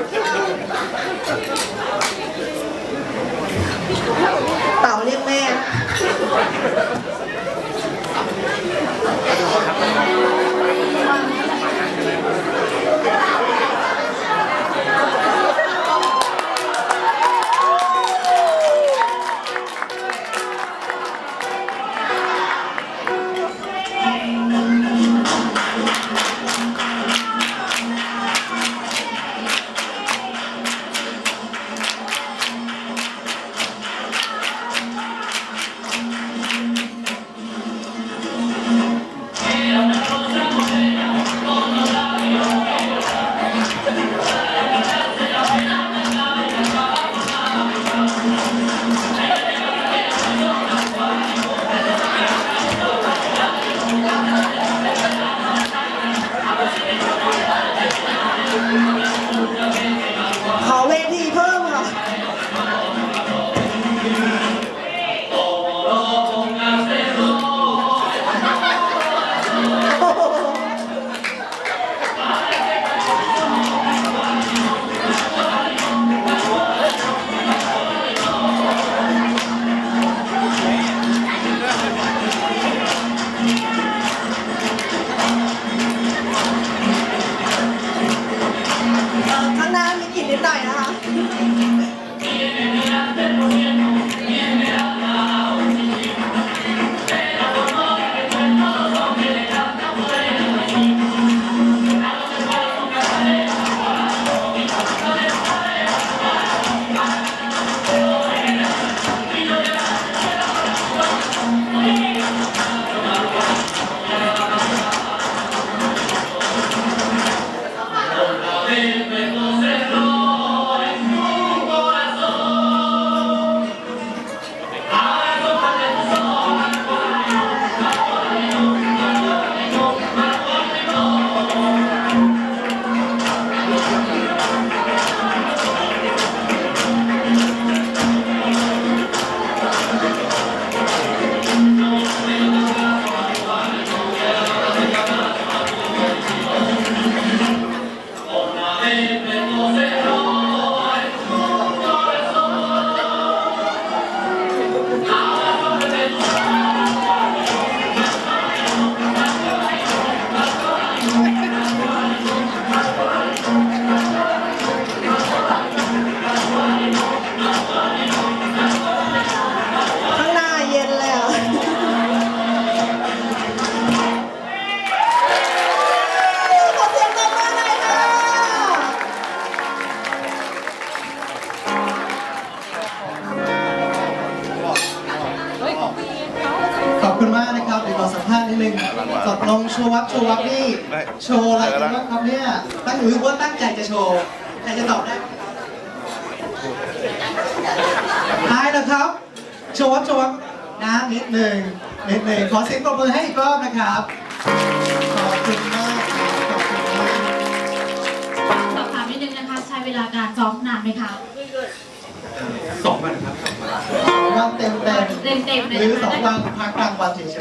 เางหน้ามีกลิ่นนิดหน่อยนะคะ คุณมากนะครับเดี๋ยวขอสัมภาษณ์นิดนึงตกลงโชว์วับโชว์วับนี่โชว์อะไรกันบ้างครับเนี่ยตั้งหรือว่าตั้งใจจะโชว์ใครจะตอบได้ทายนะครับ โชว์วับโชว์วับนะนิดหนึ่งนิดหนึ่งขอเสียงปรบมือให้อีกรอบนะครับ เวลาการซ้อมนานไหมคะสองวันครับสองวันเต็มเต็มเต็มๆเลยหรือนะสองคะ วันพักกลางวันเฉยๆ